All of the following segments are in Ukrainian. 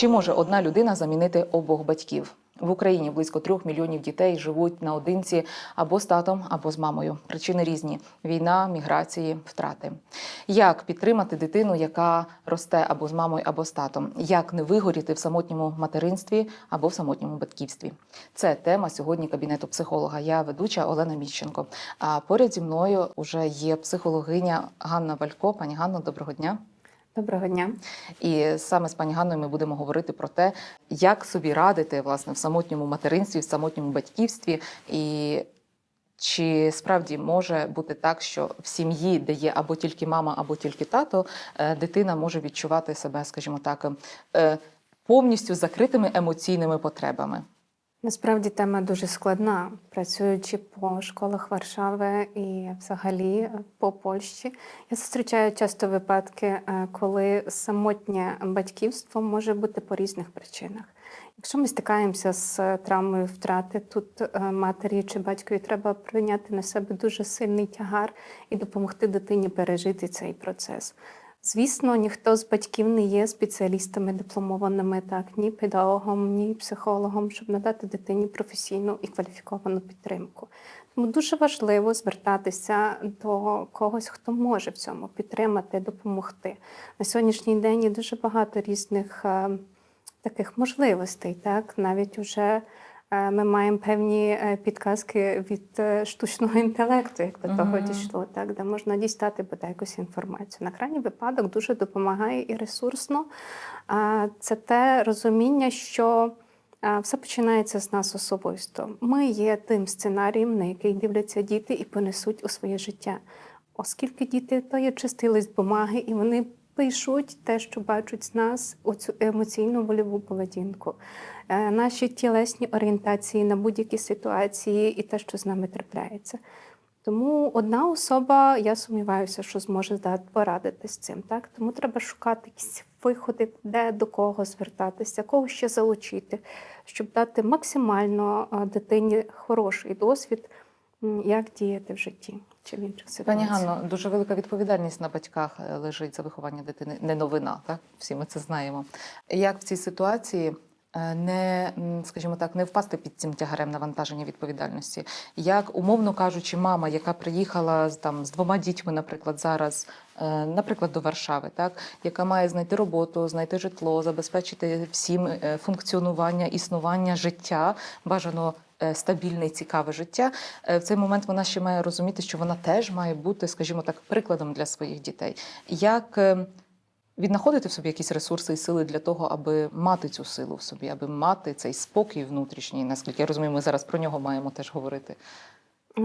Чи може одна людина замінити обох батьків? В Україні близько трьох мільйонів дітей живуть наодинці або з татом, або з мамою. Причини різні: війна, міграції, втрати. Як підтримати дитину, яка росте або з мамою, або з татом? Як не вигоріти в самотньому материнстві або в самотньому батьківстві? Це тема сьогодні кабінету психолога. Я ведуча Олена Міщенко. А поряд зі мною вже є психологиня Ганна Валько. Пані Ганно, доброго дня. Доброго дня. І саме з пані Ганною ми будемо говорити про те, як собі радити власне в самотньому материнстві, в самотньому батьківстві, і чи справді може бути так, що в сім'ї, де є або тільки мама, або тільки тато, е, дитина може відчувати себе, скажімо так, е, повністю закритими емоційними потребами. Насправді тема дуже складна. Працюючи по школах Варшави і взагалі е, по Польщі, я зустрічаю часто випадки, е, коли самотнє батьківство може бути по різних причинах. Якщо ми стикаємося з травмою втрати, тут е, матері чи батькові треба прийняти на себе дуже сильний тягар і допомогти дитині пережити цей процес. Звісно, ніхто з батьків не є спеціалістами дипломованими, так ні педагогом, ні психологом, щоб надати дитині професійну і кваліфіковану підтримку. Тому дуже важливо звертатися до когось, хто може в цьому підтримати, допомогти. На сьогоднішній день є дуже багато різних е, таких можливостей. Так, навіть уже ми маємо певні е, підказки від е, штучного інтелекту, як до того дійшло, так, де можна дістати бодай якусь інформацію. На крайній випадок дуже допомагає і ресурсно. А, Це те розуміння, що все починається з нас особисто. Ми є тим сценарієм, на який дивляться діти і понесуть у своє життя. Оскільки діти то є чистий лист бумаги, і вони пишуть те, що бачать з нас, оцю емоційну вольову поведінку, е, наші тілесні орієнтації на будь-які ситуації і те, що з нами трапляється. Тому одна особа, я сумніваюся, що зможе порадити з цим. Так? Тому треба шукати якісь виходи, де до кого звертатися, кого ще залучити, щоб дати максимально дитині хороший досвід, як діяти в житті чи в інших Пані. Ганно, дуже велика відповідальність на батьках е, лежить за виховання дитини. Не новина, так всі ми це знаємо. Як в цій ситуації е, не, скажімо так, не впасти під цим тягарем навантаження відповідальності? Як, умовно кажучи, мама, яка приїхала з там з двома дітьми, наприклад, зараз, е, наприклад, до Варшави, так яка має знайти роботу, знайти житло, забезпечити всім функціонування, існування життя, бажано стабільне і цікаве життя. Е, В цей момент вона ще має розуміти, що вона теж має бути, скажімо так, прикладом для своїх дітей. Як е, віднаходити в собі якісь ресурси і сили для того, аби мати цю силу в собі, аби мати цей спокій внутрішній, наскільки я розумію, ми зараз про нього маємо теж говорити.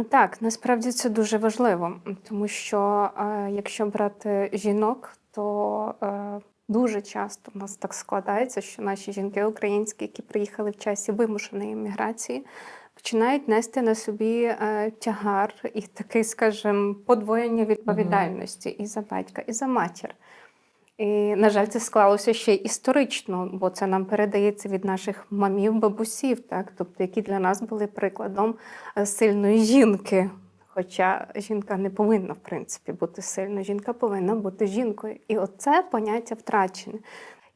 Так, насправді це дуже важливо, тому що е, якщо брати жінок, то е, дуже часто в нас так складається, що наші жінки українські, які приїхали в часі вимушеної еміграції, починають нести на собі е, тягар і такий, скажімо, подвоєння відповідальності і за батька, і за матір. І, на жаль, це склалося ще історично, бо це нам передається від наших мамів, бабусів, так? тобто, які для нас були прикладом е, сильної жінки. Хоча жінка не повинна, в принципі, бути сильною, жінка повинна бути жінкою. І оце поняття втрачене.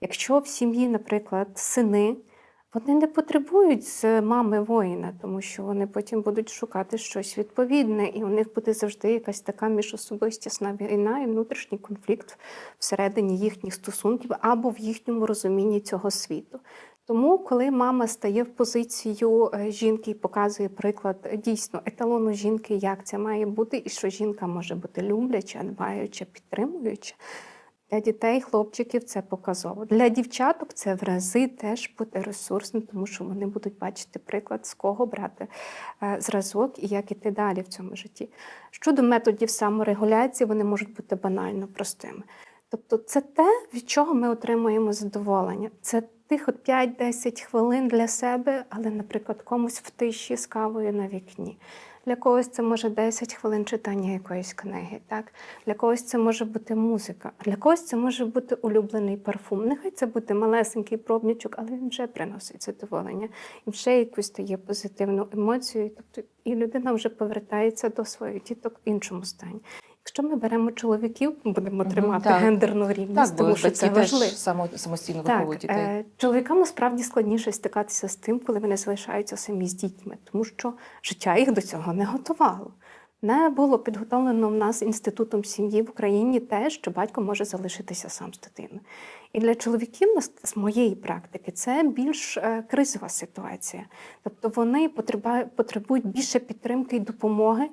Якщо в сім'ї, наприклад, сини, вони не потребують з мами воїна, тому що вони потім будуть шукати щось відповідне, і у них буде завжди якась така міжособистісна війна і внутрішній конфлікт всередині їхніх стосунків або в їхньому розумінні цього світу. Тому, коли мама стає в позицію е, жінки і показує приклад дійсно еталону жінки, як це має бути, і що жінка може бути любляча, дбаюча, підтримуюча. Для дітей, хлопчиків це показово. Для дівчаток це в рази теж буде ресурсно, тому що вони будуть бачити приклад, з кого брати е, зразок і як іти далі в цьому житті. Щодо методів саморегуляції, вони можуть бути банально простими. Тобто, це те, від чого ми отримуємо задоволення. Це тих от 5-10 хвилин для себе, але, наприклад, комусь в тиші з кавою на вікні. Для когось це може 10 хвилин читання якоїсь книги. Так? Для когось це може бути музика, для когось це може бути улюблений парфум. Нехай це буде малесенький пробничок, але він вже приносить задоволення і вже якусь дає позитивну емоцію. Тобто, і людина вже повертається до своїх діток в іншому стані. Якщо ми беремо чоловіків, будемо тримати так. гендерну рівність, Так, тому що це важливо. само, самостійно Так, виховують дітей. е, чоловікам насправді складніше стикатися з тим, коли вони залишаються самі з дітьми, тому що життя їх до цього не готувало. Не було підготовлено в нас інститутом сім'ї в Україні те, що батько може залишитися сам з дитиною. І для чоловіків з моєї практики це більш е, кризова ситуація. Тобто вони потребують більше підтримки і допомоги.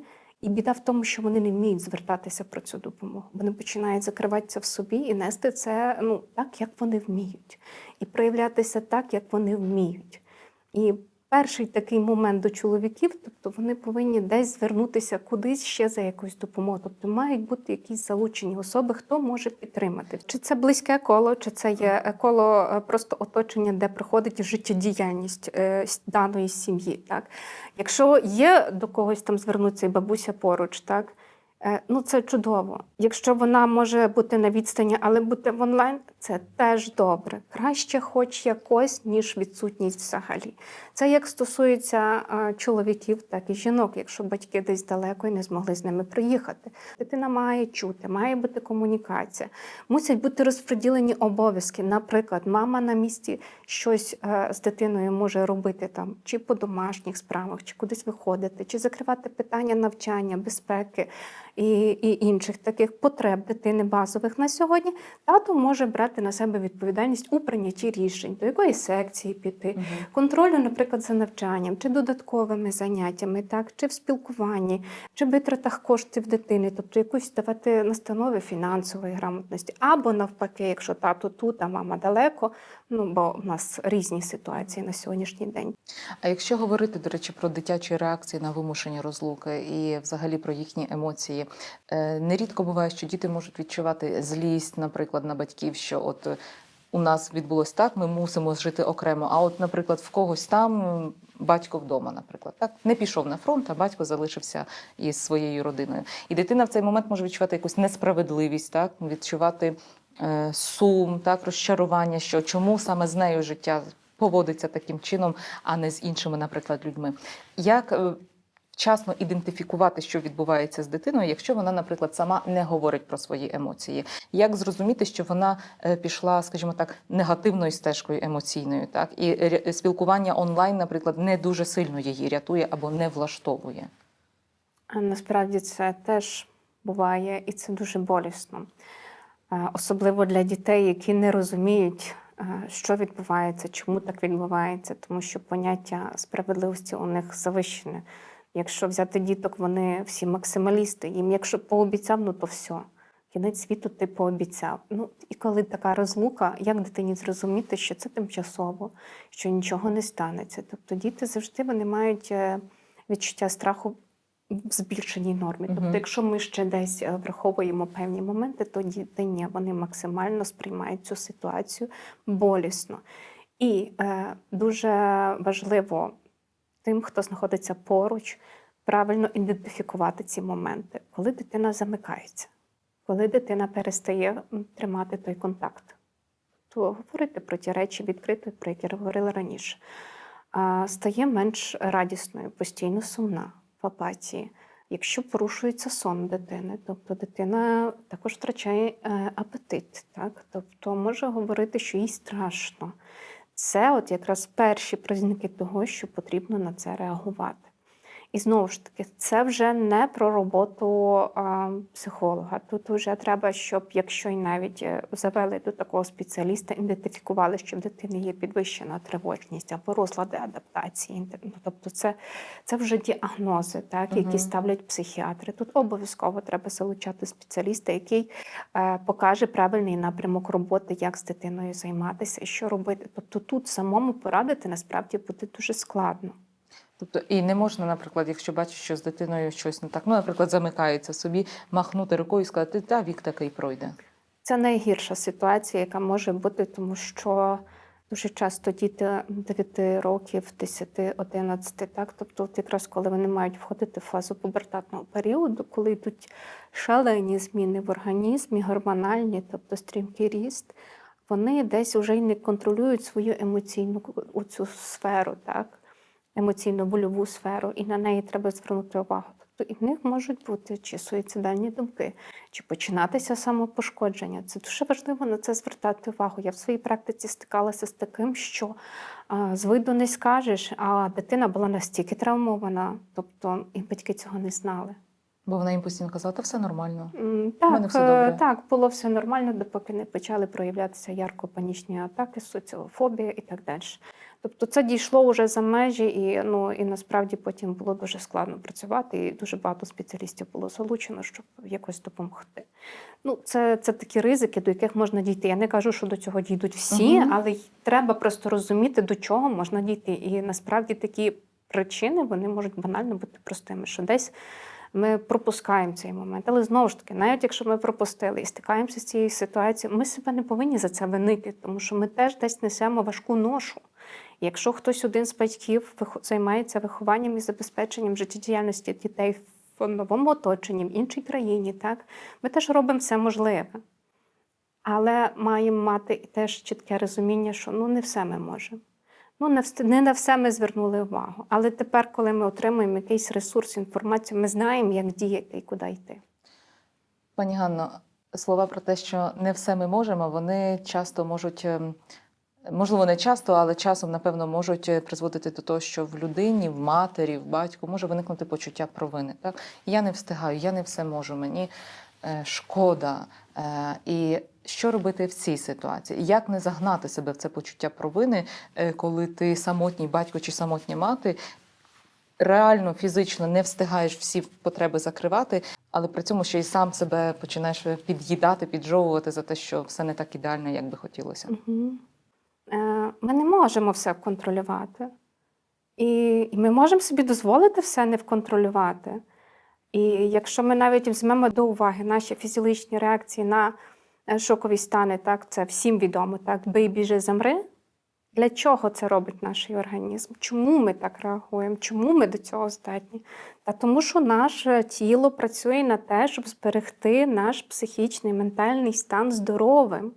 І біда в тому, що вони не вміють звертатися про цю допомогу. Вони починають закриватися в собі і нести це ну, так, як вони вміють, і проявлятися так, як вони вміють. І перший такий момент до чоловіків, тобто вони повинні десь звернутися кудись ще за якусь допомогою. Тобто мають бути якісь залучені особи, хто може підтримати. Чи це близьке коло, чи це є коло е, просто оточення, де приходить життєдіяльність е, даної сім'ї. Так? Якщо є до когось там звернутися і бабуся поруч, так? е, Ну, це чудово. Якщо вона може бути на відстані, але бути в онлайн, це теж добре. Краще, хоч якось, ніж відсутність взагалі. Це як стосується е, чоловіків, так і жінок, якщо батьки десь далеко і не змогли з ними приїхати. Дитина має чути, має бути комунікація, мусять бути розподілені обов'язки. Наприклад, мама на місці щось е, з дитиною може робити там, чи по домашніх справах, чи кудись виходити, чи закривати питання навчання, безпеки і, і інших таких потреб дитини базових на сьогодні. Тато може брати на себе відповідальність у прийнятті рішень, до якої секції піти, угу. контролю, наприклад, за навчанням, чи додатковими заняттями, так, чи в спілкуванні, чи витратах коштів дитини, тобто якусь давати настанови фінансової грамотності, або навпаки, якщо тато тут, а мама далеко. Ну бо в нас різні ситуації на сьогоднішній день. А якщо говорити, до речі, про дитячі реакції на вимушені розлуки і взагалі про їхні емоції, е, нерідко буває, що діти можуть відчувати злість, наприклад, на батьків, що от е, у нас відбулось так, ми мусимо жити окремо. А от, наприклад, в когось там батько вдома, наприклад, так не пішов на фронт, а батько залишився із своєю родиною. І дитина в цей момент може відчувати якусь несправедливість, так відчувати сум, так розчарування, що чому саме з нею життя поводиться таким чином, а не з іншими, наприклад, людьми. Як е, вчасно ідентифікувати, що відбувається з дитиною, якщо вона, наприклад, сама не говорить про свої емоції? Як зрозуміти, що вона е, пішла, скажімо так, негативною стежкою емоційною, так і спілкування онлайн, наприклад, не дуже сильно її рятує або не влаштовує? Насправді це теж буває, і це дуже болісно. Особливо для дітей, які не розуміють, що відбувається, чому так відбувається, тому що поняття справедливості у них завищене. Якщо взяти діток, вони всі максималісти. Їм, якщо пообіцяв, ну то все. Кінець світу ти пообіцяв. Ну і коли така розлука, як дитині зрозуміти, що це тимчасово, що нічого не станеться. Тобто діти завжди вони мають е, відчуття страху в збільшеній нормі. Тобто, якщо ми ще десь е, враховуємо певні моменти, то діти ні, вони максимально сприймають цю ситуацію болісно. І е, дуже важливо тим, хто знаходиться поруч, правильно ідентифікувати ці моменти, коли дитина замикається, коли дитина перестає тримати той контакт. То говорити про ті речі відкрито, про які я говорила раніше. А, стає менш радісною, постійно сумна апатії. Якщо порушується сон дитини, тобто дитина також втрачає е, апетит, так? тобто може говорити, що їй страшно. Це от якраз перші признаки того, що потрібно на це реагувати. І знову ж таки, це вже не про роботу а, психолога. Тут вже треба, щоб якщо й навіть е, завели до такого спеціаліста, ідентифікували, що в дитини є підвищена тривожність або розлади адаптації. Ну, Тобто, це, це вже діагнози, так, які ставлять психіатри. Тут обов'язково треба залучати спеціаліста, який е, покаже правильний напрямок роботи, як з дитиною займатися що робити. Тобто тут самому порадити насправді буде дуже складно. Тобто, і не можна, наприклад, якщо бачиш, що з дитиною щось не так, ну, наприклад, замикається собі, махнути рукою і сказати, та вік такий пройде. Це найгірша ситуація, яка може бути, тому що дуже часто діти 9 років, 10, 11, так, тобто, от якраз коли вони мають входити в фазу пубертатного періоду, коли йдуть шалені зміни в організмі, гормональні, тобто стрімкий ріст, вони десь вже й не контролюють свою емоційну цю сферу, так, емоційно-больову сферу, і на неї треба звернути увагу. Тобто і в них можуть бути чи суїцидальні думки, чи починатися самопошкодження. Це дуже важливо на це звертати увагу. Я в своїй практиці стикалася з таким, що а, з виду не скажеш, а дитина була настільки травмована, тобто і батьки цього не знали. Бо вона їм постійно казала, та все нормально. Мене Так, все е, добре. так, було все нормально, допоки не почали проявлятися ярко-панічні атаки, соціофобія і так далі. Тобто це дійшло вже за межі, і, ну, і насправді потім було дуже складно працювати, і дуже багато спеціалістів було залучено, щоб якось допомогти. Ну, це, це такі ризики, до яких можна дійти. Я не кажу, що до цього дійдуть всі, Мгм. але треба просто розуміти, до чого можна дійти. І насправді такі причини вони можуть банально бути простими, що десь ми пропускаємо цей момент. Але знову ж таки, навіть якщо ми пропустили і стикаємося з цією ситуацією, ми себе не повинні за це винити, тому що ми теж десь несемо важку ношу. Якщо хтось один з батьків займається вихованням і забезпеченням життєдіяльності дітей в новому оточенні, в іншій країні, так ми теж робимо все можливе. Але маємо мати теж чітке розуміння, що ну не все ми можемо. Ну, не, на все ми звернули увагу. Але тепер, коли ми отримуємо якийсь ресурс, інформацію, ми знаємо, як діяти і куди йти. Пані Ганно, слова про те, що не все ми можемо, вони часто можуть, ем, можливо, не часто, але часом, напевно, можуть е, призводити до того, що в людині, в матері, в батьку може виникнути почуття провини. Так? Я не встигаю, я не все можу, мені е, шкода. Е, і що робити в цій ситуації? Як не загнати себе в це почуття провини, коли ти самотній батько чи самотня мати, реально фізично не встигаєш всі потреби закривати, але при цьому ще й сам себе починаєш під'їдати, піджовувати за те, що все не так ідеально, як би хотілося. Угу. Е, ми не можемо все контролювати. І, ми можемо собі дозволити все не вконтролювати. І якщо ми навіть візьмемо до уваги наші фізіологічні реакції на е, шокові стани, так, це всім відомо, так, бий, біжи, замри. Для чого це робить наш організм? Чому ми так реагуємо? Чому ми до цього здатні? Та тому, що наше тіло працює на те, щоб зберегти наш психічний, ментальний стан здоровим.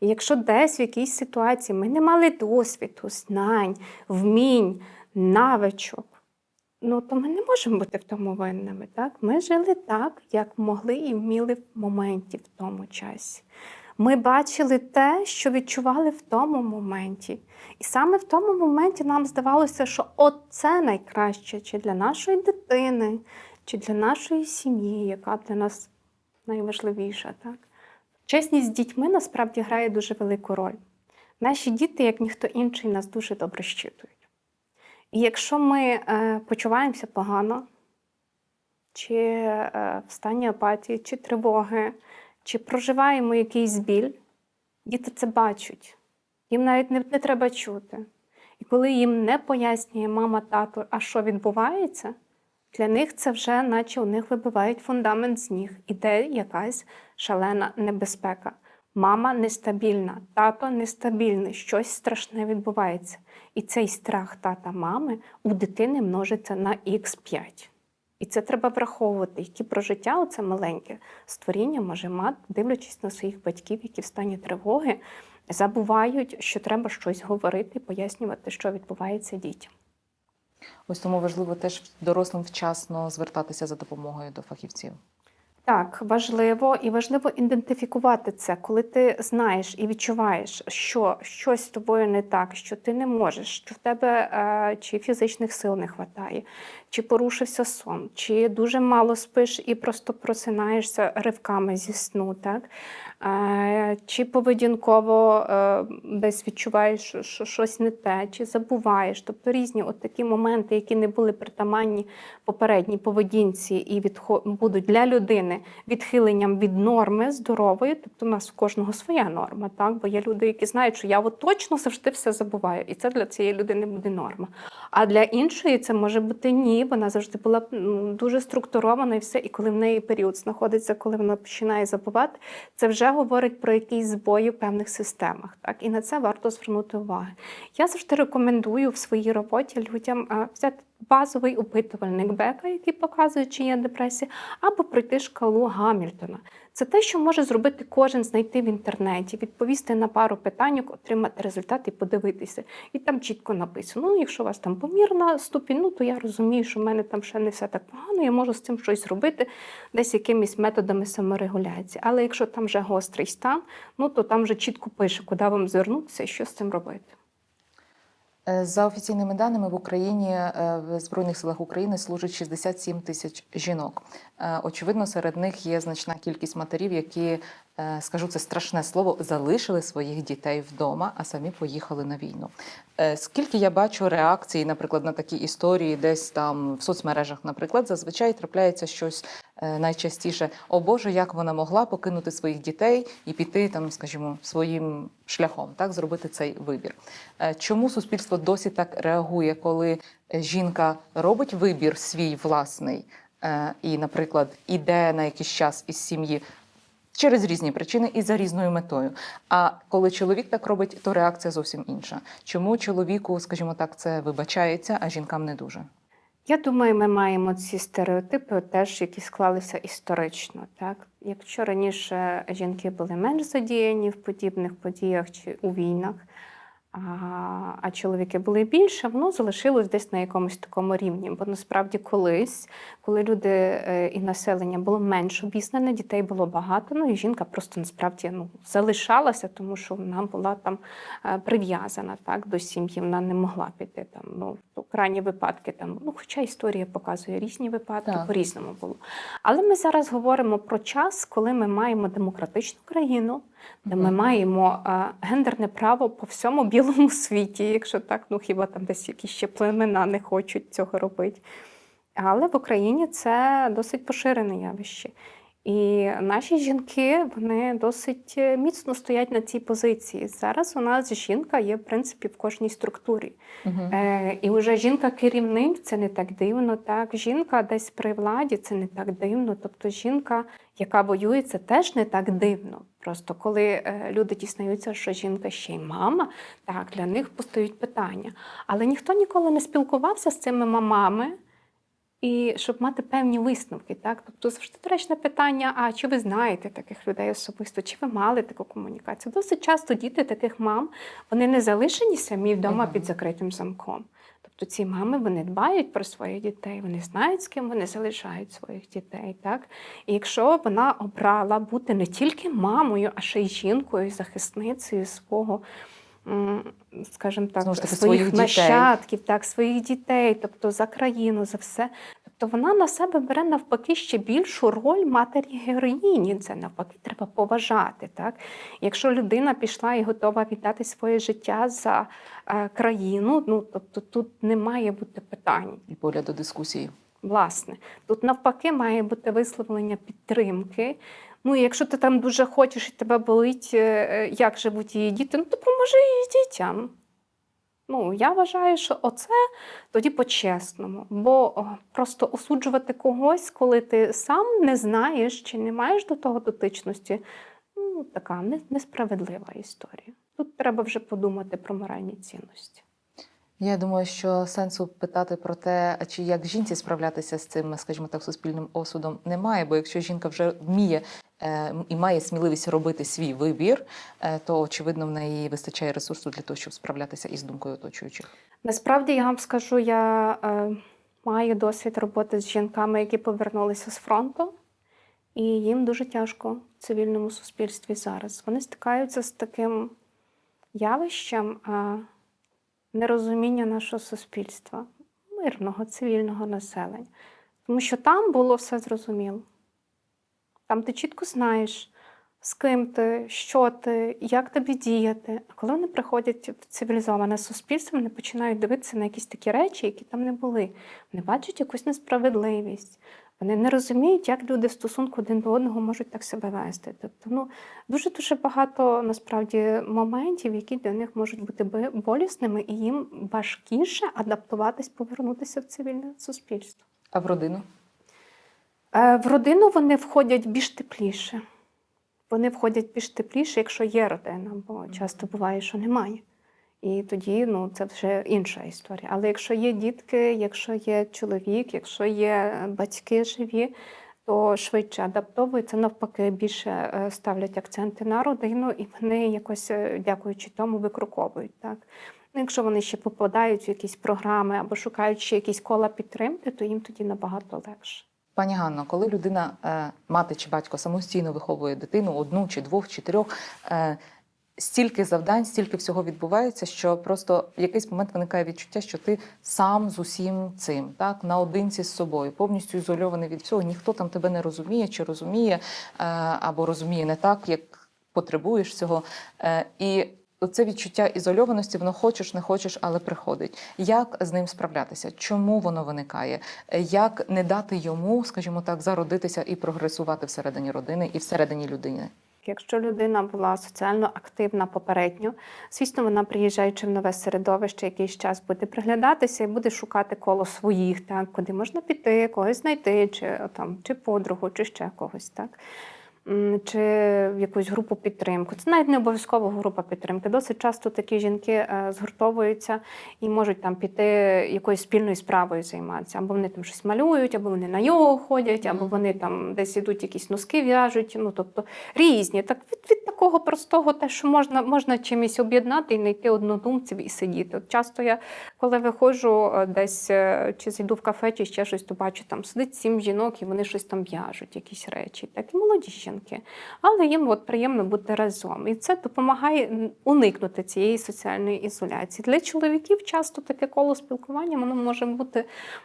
І якщо десь в якійсь ситуації ми не мали досвіду, знань, вмінь, навичок, ну то ми не можемо бути в тому винними. Так? Ми жили так, як могли і вміли в моменті в тому часі. Ми бачили те, що відчували в тому моменті. І саме в тому моменті нам здавалося, що от це найкраще чи для нашої дитини, чи для нашої сім'ї, яка для нас найважливіша. Так? Чесність з дітьми насправді грає дуже велику роль. Наші діти, як ніхто інший, нас дуже добре щитують. І якщо ми е, почуваємося погано, чи е, в стані апатії, чи тривоги, чи проживаємо якийсь біль, діти це бачать. Їм навіть не, не треба чути. І коли їм не пояснює мама, тато, а що відбувається, для них це вже, наче у них вибивають фундамент з ніг. Іде якась шалена небезпека. Мама нестабільна, тато нестабільний, щось страшне відбувається. І цей страх тата мами у дитини множиться на х5. І це треба враховувати, які прожиття оце маленьке створіння може мати, дивлячись на своїх батьків, які в стані тривоги забувають, що треба щось говорити, пояснювати, що відбувається дітям. Ось тому важливо теж дорослим вчасно звертатися за допомогою до фахівців. Так, важливо і важливо ідентифікувати це, коли ти знаєш і відчуваєш, що щось з тобою не так, що ти не можеш, що в тебе е, чи фізичних сил не вистачає, чи порушився сон, чи дуже мало спиш і просто просинаєшся ривками зі сну, так? Е, чи поведінково е, десь відчуваєш, що, що щось не те, чи забуваєш. Тобто різні от такі моменти, які не були притаманні попередній поведінці і відхо... будуть для людини відхиленням від норми здорової, тобто у нас в кожного своя норма, так? бо є люди, які знають, що я от точно завжди все забуваю, і це для цієї людини буде норма. А для іншої це може бути ні, вона завжди була дуже структурована і все. І коли в неї період знаходиться, коли вона починає забувати, це вже говорить про якісь збої в певних системах. Так? І на це варто звернути увагу. Я завжди рекомендую в своїй роботі людям взяти базовий опитувальник Бека, який показує, чи є депресія, або пройти шкалу Гамільтона. Це те, що може зробити кожен, знайти в інтернеті, відповісти на пару питань, отримати результат і подивитися. І там чітко написано: ну, якщо у вас там помірна ступінь, ну то я розумію, що в мене там ще не все так погано, я можу з цим щось зробити десь якимись методами саморегуляції. Але якщо там вже гострий стан, ну то там вже чітко пише, куди вам звернутися і що з цим робити. Е, За офіційними даними в Україні е, в Збройних силах України служить 67 тисяч жінок. Е, Очевидно, серед них є значна кількість матерів, які, скажу це страшне слово, залишили своїх дітей вдома, а самі поїхали на війну. Скільки я бачу реакцій, наприклад, на такі історії, десь там в соцмережах, наприклад, зазвичай трапляється щось найчастіше: о Боже, як вона могла покинути своїх дітей і піти там, скажімо, своїм шляхом, так зробити цей вибір. Е, Чому суспільство досі так реагує, коли е, жінка робить вибір свій власний е, і, наприклад, іде на якийсь час із сім'ї? Через різні причини і за різною метою. А коли чоловік так робить, то реакція зовсім інша. Чому чоловіку, скажімо так, це вибачається, а жінкам не дуже? Я думаю, ми маємо ці стереотипи, теж які склалися історично. Так? Якщо раніше жінки були менш задіяні в подібних подіях чи у війнах, а, а чоловіки були більше, воно залишилось десь на якомусь такому рівні. Бо насправді колись, коли люди е, і населення було менш обізнане, дітей було багато, ну і жінка просто насправді ну, залишалася, тому що вона була там е, прив'язана так, до сім'ї, вона не могла піти там. Ну, крайні випадки там, ну, хоча історія показує різні випадки, Так. по-різному було. Але ми зараз говоримо про час, коли ми маємо демократичну країну, де ми маємо а, гендерне право по всьому білому світі, якщо так, ну хіба там десь якісь ще племена не хочуть цього робити. Але в Україні це досить поширене явище. І наші жінки вони досить е, міцно стоять на цій позиції. Зараз у нас жінка є, в принципі, в кожній структурі. Угу. Е, і вже жінка-керівник це не так дивно. Так, жінка десь при владі це не так дивно. Тобто жінка, яка воює, це теж не так дивно. Просто коли е, люди дізнаються, що жінка ще й мама, так для них постають питання. Але ніхто ніколи не спілкувався з цими мамами. І щоб мати певні висновки, так тобто завжди доречне питання: а чи ви знаєте таких людей особисто, чи ви мали таку комунікацію? Досить часто діти таких мам вони не залишені самі вдома під закритим замком. Тобто ці мами вони дбають про своїх дітей, вони знають, з ким вони залишають своїх дітей. Так? І якщо вона обрала бути не тільки мамою, а ще й жінкою, захисницею свого, скажімо так, Знову своїх своїх нащадків, так, своїх дітей, тобто за країну, за все. Тобто вона на себе бере навпаки ще більшу роль матері героїні. Це навпаки треба поважати. Так? Якщо людина пішла і готова віддати своє життя за е, країну, ну тобто тут не має бути питань. І поля до дискусії. Власне, тут навпаки має бути висловлення підтримки. Ну, якщо ти там дуже хочеш і тебе болить, е, е, як живуть її діти, ну допоможи її дітям. Ну, я вважаю, що оце тоді по-чесному. Бо просто осуджувати когось, коли ти сам не знаєш чи не маєш до того дотичності, ну, така несправедлива історія. Тут треба вже подумати про моральні цінності. Я думаю, що сенсу питати про те, чи як жінці справлятися з цим, скажімо так, суспільним осудом немає. Бо якщо жінка вже вміє і має сміливість робити свій вибір, е, то очевидно в неї вистачає ресурсу для того, щоб справлятися із думкою оточуючих. Насправді я вам скажу, я е, маю досвід роботи з жінками, які повернулися з фронту, і їм дуже тяжко в цивільному суспільстві зараз. Вони стикаються з таким явищем е, нерозуміння нашого суспільства, мирного цивільного населення. Тому що там було все зрозуміло. Там ти чітко знаєш, з ким ти, що ти, як тобі діяти. А коли вони приходять в цивілізоване суспільство, вони починають дивитися на якісь такі речі, які там не були. Вони бачать якусь несправедливість. Вони не розуміють, як люди в стосунку один до одного можуть так себе вести. Тобто, ну дуже дуже багато насправді моментів, які для них можуть бути болісними, і їм важкіше адаптуватись, повернутися в цивільне суспільство. А в родину? Е, В родину вони входять більш тепліше. Вони входять більш тепліше, якщо є родина, бо часто буває, що немає. І тоді ну, це вже інша історія. Але якщо є дітки, якщо є чоловік, якщо є батьки живі, то швидше адаптовуються, навпаки, більше е, ставлять акценти на родину, і вони якось, е, дякуючи тому, викруковують. Так? Ну, якщо вони ще попадають в якісь програми або шукають ще якісь кола підтримки, то їм тоді набагато легше. Пані Ганно, коли людина, е, мати чи батько самостійно виховує дитину, одну чи двох, чи трьох, е, стільки завдань, стільки всього відбувається, що просто в якийсь момент виникає відчуття, що ти сам з усім цим, так, наодинці з собою, повністю ізольований від всього, ніхто там тебе не розуміє чи розуміє, е, або розуміє не так, як потребуєш цього. І Оце відчуття ізольованості, воно хочеш, не хочеш, але приходить. Як з ним справлятися? Чому воно виникає? Як не дати йому, скажімо так, зародитися і прогресувати всередині родини і всередині людини? Якщо людина була соціально активна попередньо, звісно, вона приїжджаючи в нове середовище, якийсь час буде приглядатися і буде шукати коло своїх, так, куди можна піти, когось знайти, чи там, чи подругу, чи ще когось, так. Чи в якусь групу підтримку. Це навіть не обов'язково група підтримки. Досить часто такі жінки е, згуртовуються і можуть там піти якоюсь спільною справою займатися. Або вони там щось малюють, або вони на йогу ходять, або вони там десь ідуть, якісь носки в'яжуть. Ну тобто різні. Так від, від такого простого, те, що можна, можна чимось об'єднати і знайти однодумців і сидіти. От часто я, коли виходжу е, десь е, чи зайду в кафе, чи ще щось, то бачу, там сидить сім жінок, і вони щось там в'яжуть, якісь речі. Так, і молоді жінки. Але їм от приємно бути разом. І це допомагає уникнути цієї соціальної ізоляції. Для чоловіків часто таке коло спілкування воно може бути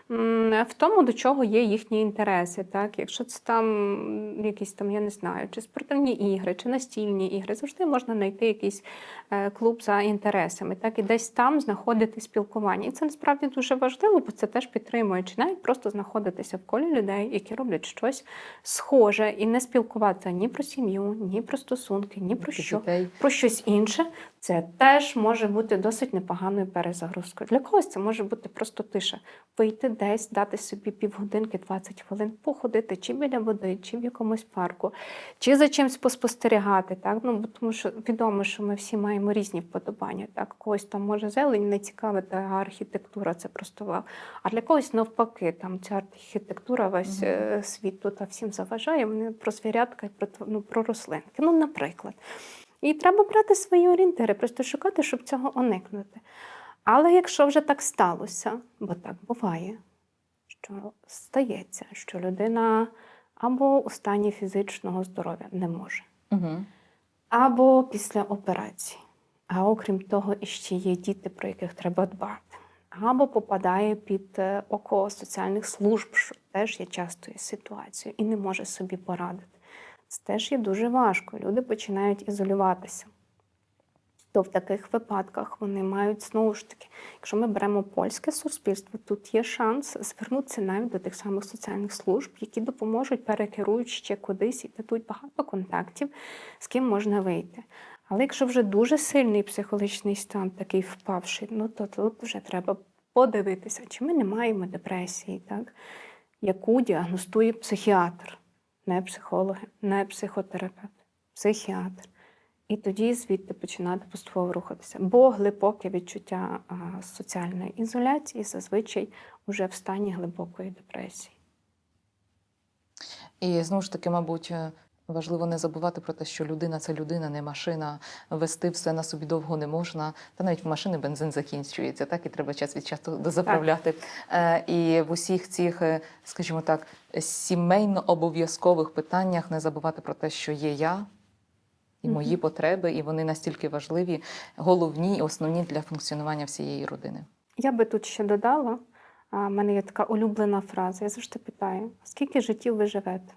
в тому, до чого є їхні інтереси. Так? Якщо це там якісь там, я не знаю, чи спортивні ігри, чи настільні ігри, завжди можна знайти якийсь е, клуб за інтересами, так і десь там знаходити спілкування. І це насправді дуже важливо, бо це теж підтримує, чи навіть просто знаходитися в колі людей, які роблять щось схоже, і не спілкуватися ні про сім'ю, ні про стосунки, ні про що про щось інше, це теж може бути досить непоганою перезагрузкою. Для когось це може бути просто тиша. Вийти десь, дати собі півгодинки, 20 хвилин, походити чи біля води, чи в якомусь парку, чи за чимось поспостерігати. Так? Ну, тому що відомо, що ми всі маємо різні вподобання. Так? Когось там може зелень не цікавити, архітектура це просто вау. А для когось навпаки, там ця архітектура, весь Мгм. е, світ тут всім заважає. Вони про звірятка і про, ну, про рослинки. Ну, наприклад. І треба брати свої орієнтири, просто шукати, щоб цього уникнути. Але якщо вже так сталося, бо так буває, що стається, що людина або у стані фізичного здоров'я не може, Угу. або після операції, а окрім того, іще є діти, про яких треба дбати, або попадає під е, око соціальних служб, що теж є частою ситуацією, і не може собі порадити. Це теж є дуже важко. Люди починають ізолюватися. То в таких випадках вони мають знову ж таки, якщо ми беремо польське суспільство, тут є шанс звернутися навіть до тих самих соціальних служб, які допоможуть, перекерують ще кудись і дадуть багато контактів, з ким можна вийти. Але якщо вже дуже сильний психологічний стан, такий впавший, ну то тут вже треба подивитися, чи ми не маємо депресії, так? яку діагностує психіатр, не психолог, не психотерапевт, психіатр. І тоді звідти починати поступово рухатися. Бо глибоке відчуття соціальної ізоляції зазвичай вже в стані глибокої депресії. І знову ж таки, мабуть, е, важливо не забувати про те, що людина це людина, не машина. Вести все на собі довго не можна. Та навіть в машини бензин закінчується, так і треба час від часу дозаправляти. Е, І в усіх цих, е, скажімо так, сімейно обов'язкових питаннях не забувати про те, що є я. І мої потреби, і вони настільки важливі, головні і основні для функціонування всієї родини. Я би тут ще додала, в мене є така улюблена фраза. Я завжди питаю: скільки життів ви живете?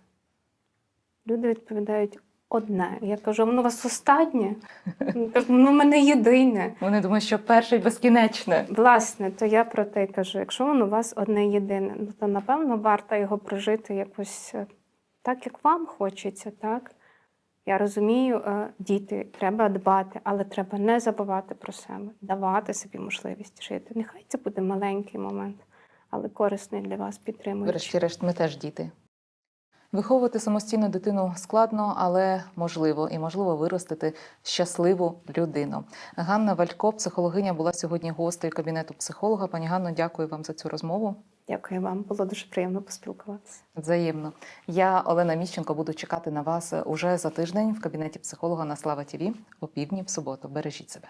Люди відповідають одне. Я кажу, воно у вас останнє? Вони кажуть, Ну, в мене єдине. Вони думають, що перше й безкінечне. Власне, то я про те й кажу: якщо воно у вас одне єдине, ну то напевно варто його прожити якось е, так, як вам хочеться, так? Я розумію, е, діти, треба дбати, але треба не забувати про себе, давати собі можливість жити. Нехай це буде маленький момент, але корисний для вас, підтримуючий. Врешті-решт, ми теж діти. Виховувати самостійно дитину складно, але можливо, і можливо виростити щасливу людину. Ганна Валько, психологиня, була сьогодні гостею кабінету психолога. Пані Ганно, дякую вам за цю розмову. Дякую вам, було дуже приємно поспілкуватися. Взаємно. Я, Олена Міщенко, буду чекати на вас уже за тиждень в кабінеті психолога на Слава ТІВІ о півдні в суботу. Бережіть себе.